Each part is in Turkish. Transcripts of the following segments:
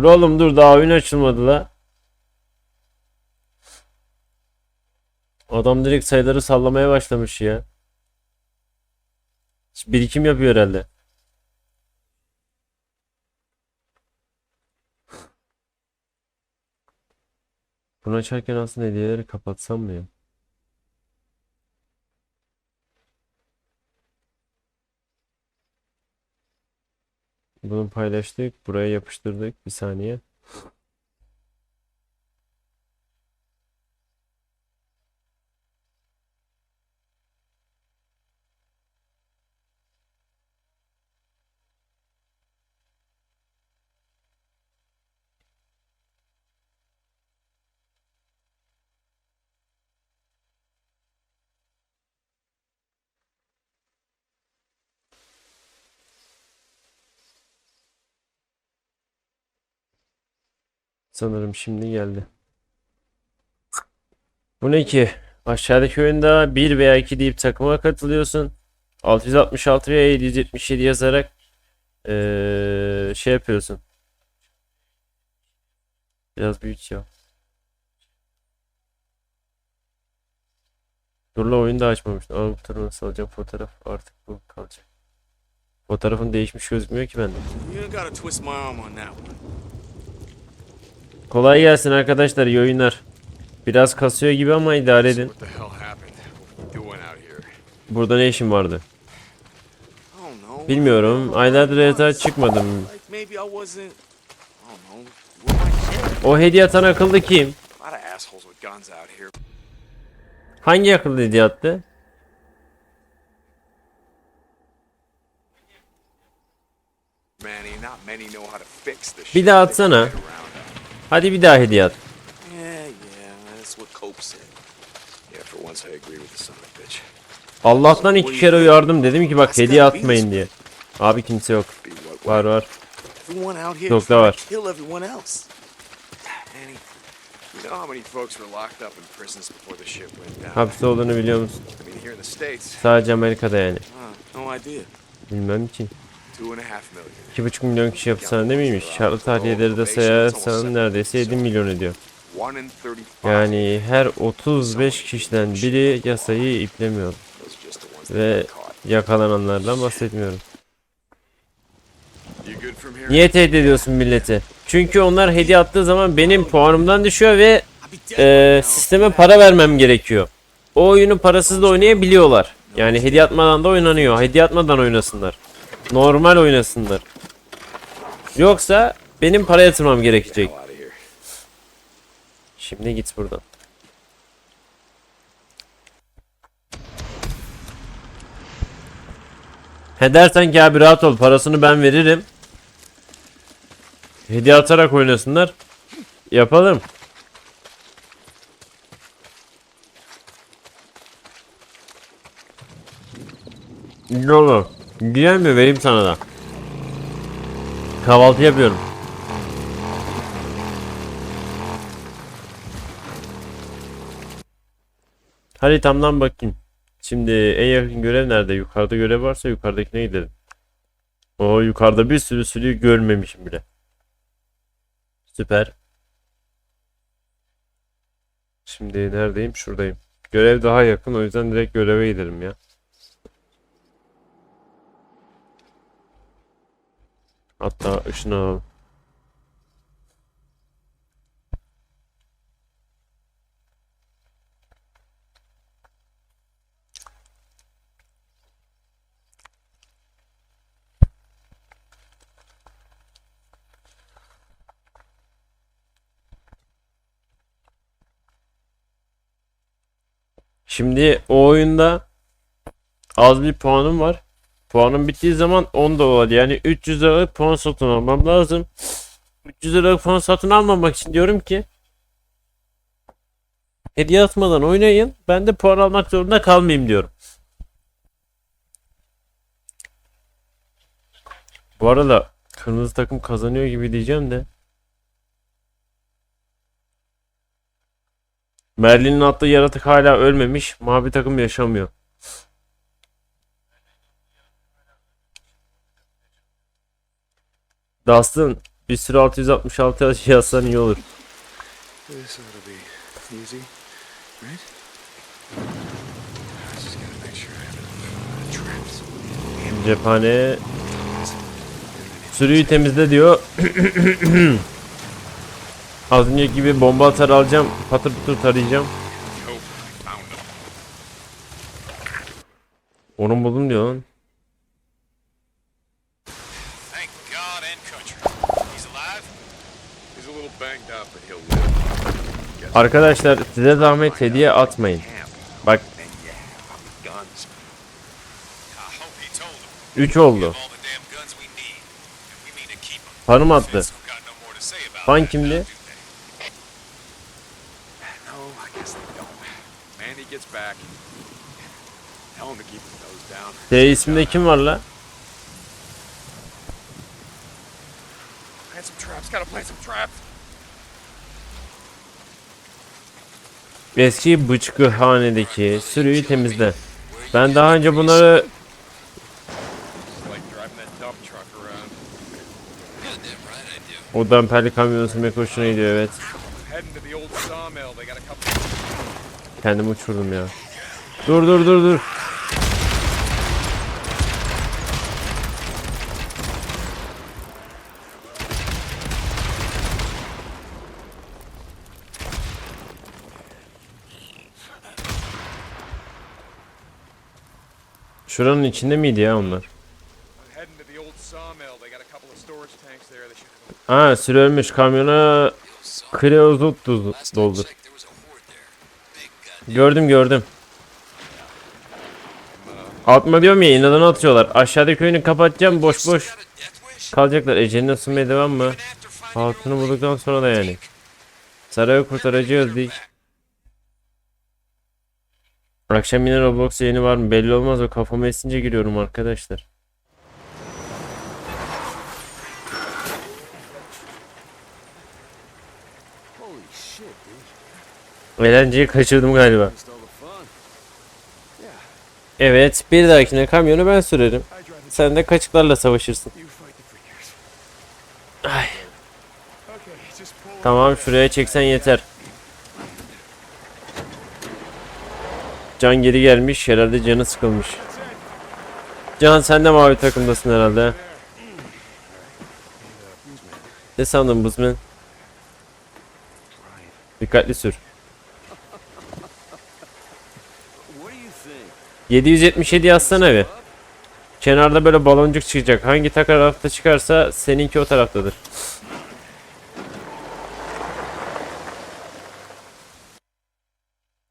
Dur oğlum dur daha oyun açılmadı la. Adam direkt sayıları sallamaya başlamış ya. Birikim yapıyor herhalde. Bunu açarken aslında hediyeleri kapatsam mı ya? Bunu paylaştık. Buraya yapıştırdık. Bir saniye. Sanırım şimdi geldi. Bu ne ki? Aşağıdaki oyunda 1 veya 2 deyip takıma katılıyorsun. 666 veya 777 yazarak eee, şey yapıyorsun. Biraz büyük ya. Dur la oyunu da açmamıştım. Ama bu tarafa nasıl alacağım fotoğraf artık bu kalacak. Fotoğrafın değişmiş gözükmüyor ki bende. Kolay gelsin arkadaşlar iyi oyunlar. Biraz kasıyor gibi ama idare edin. Burada ne işin vardı? Bilmiyorum. Aylardır yatağa çıkmadım. O hediye atan akıllı kim? Hangi akıllı hediye attı? Bir daha atsana. Hadi bir daha hediye at. Yeah, yeah, that's what Cope said. Yeah, for once I agree with the son of a bitch. Allah'tan iki kere uyardım dedim ki bak hediye atmayın diye. Abi kimse yok. Var var. Everyone out here Yok da var. to kill everyone else. Manny, you know how many folks were locked up in prisons before the shit went down? Hapiste olduğunu biliyor musun? Sadece Amerika'da yani. no idea. Bilmem ki. Two and a half million. 2,5 milyon kişi hapishanede miymiş? Şartlı tahliyeleri de sayarsan neredeyse 7 milyon ediyor. One in 35. Yani her 35 kişiden biri yasayı iplemiyor. Ve yakalananlardan bahsetmiyorum. Niye tehdit ediyorsun milleti? Çünkü onlar hediye attığı zaman benim puanımdan düşüyor ve e, sisteme para vermem gerekiyor. O oyunu parasız da oynayabiliyorlar. Yani hediye atmadan da oynanıyor. Hediye atmadan oynasınlar. Normal oynasınlar. Yoksa benim para yatırmam gerekecek. Şimdi git buradan. He dersen ki abi rahat ol parasını ben veririm. Hediye atarak oynasınlar. Yapalım. Ne olur. Güzel mi vereyim sana da. Kahvaltı yapıyorum. Haritamdan bakayım. Şimdi en yakın görev nerede? Yukarıda görev varsa yukarıdakine gidelim. O yukarıda bir sürü sürü görmemişim bile. Süper. Şimdi neredeyim? Şuradayım. Görev daha yakın o yüzden direkt göreve gidelim ya. Hatta alalım. Şimdi o oyunda az bir puanım var. Puanım bittiği zaman 10 dolar yani 300 liralık puan satın almam lazım. 300 liralık puan satın almamak için diyorum ki hediye atmadan oynayın. Ben de puan almak zorunda kalmayayım diyorum. Bu arada kırmızı takım kazanıyor gibi diyeceğim de. Merlin'in attığı yaratık hala ölmemiş. Mavi takım yaşamıyor. Dustin Bir sürü 666 yazsan iyi olur. Traps. Cephane sürüyü temizle diyor. Az önceki gibi bomba atar alacağım. Patır patır tarayacağım. Onu buldum diyor lan. They don't. Mandy gets back. Tell him to keep his nose down. T isminde kim var la? Some traps. Gotta plant some traps. Eski bıçkıhanedeki sürüyü temizle. Ben daha önce bunları o damperli kamyonu sürmek hoşuna gidiyor evet. Kendimi uçurdum ya. Dur dur dur dur. Şuranın içinde miydi ya onlar? Ha sürü ölmüş kamyona kreozot doldur. Gördüm gördüm. Atma diyorum ya inadına atıyorlar. Aşağıdaki köyünü kapatacağım boş boş kalacaklar. Eceline ısınmaya devam mı? Hatunu bulduktan sonra da yani. Sarayı kurtaracağız dik. Akşam yine Roblox yayını var mı? Belli olmaz o kafama esince giriyorum arkadaşlar. Eğlenceyi kaçırdım galiba. Evet, bir dahakine kamyonu ben sürerim. Sen de kaçıklarla savaşırsın. Ay. Tamam, şuraya çeksen yeter. Can geri gelmiş, herhalde canı sıkılmış. Can sen de mavi takımdasın herhalde. Ne sandın Buzman? Dikkatli sür. 777 yazsana bir. Kenarda böyle baloncuk çıkacak. Hangi tarafta çıkarsa seninki o taraftadır.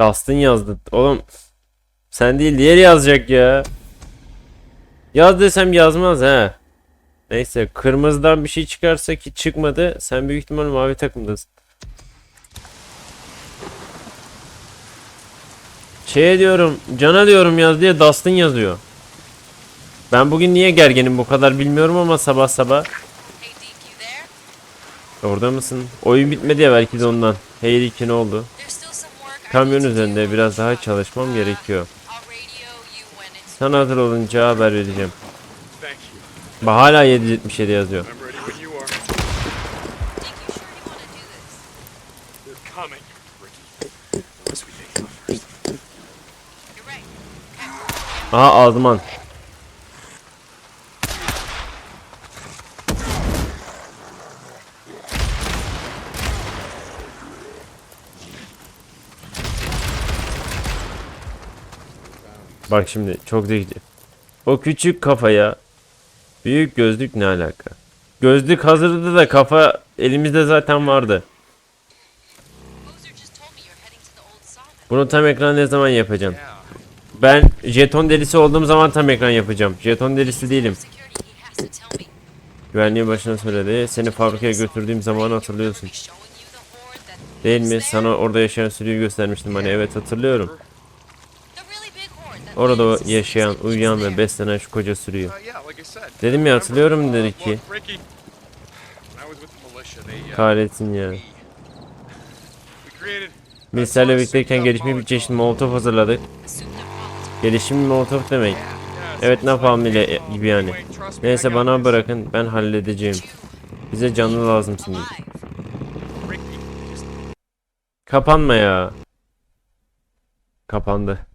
Dustin yazdı. Oğlum sen değil diğeri yazacak ya. Yaz desem yazmaz ha. Neyse kırmızıdan bir şey çıkarsa ki çıkmadı. Sen büyük ihtimal mavi takımdasın. Şey diyorum, Cana diyorum yaz diye Dustin yazıyor. Ben bugün niye gerginim bu kadar bilmiyorum ama sabah sabah. Orada mısın? Oyun bitmedi ya belki de ondan. Hey Ricky ne oldu? Kamyon üzerinde biraz daha çalışmam gerekiyor. Sen hazır olunca haber vereceğim. Bak hala 777 yazıyor. I'm ready Bak şimdi çok zekice. O küçük kafaya büyük gözlük ne alaka? Gözlük hazırdı da kafa elimizde zaten vardı. Bunu tam ekran ne zaman yapacağım? Ben jeton delisi olduğum zaman tam ekran yapacağım. Jeton delisi değilim. Security, he has to tell me. Güvenliği başına söyledi. Seni fabrikaya götürdüğüm zamanı hatırlıyorsun. Değil mi? Sana orada yaşayan sürüyü göstermiştim hani evet hatırlıyorum. Orada yaşayan, uyuyan ve beslenen şu koca sürüyü. Dedim ya hatırlıyorum dedi ki. Kahretsin ya. Milislerle birlikteyken gelişmiş bir çeşit molotof hazırladık. Gelişim molotof demek. Evet napalm ile gibi yani. Neyse bana bırakın ben halledeceğim. Bize canlı lazımsın dedi. Kapanma ya. Kapandı.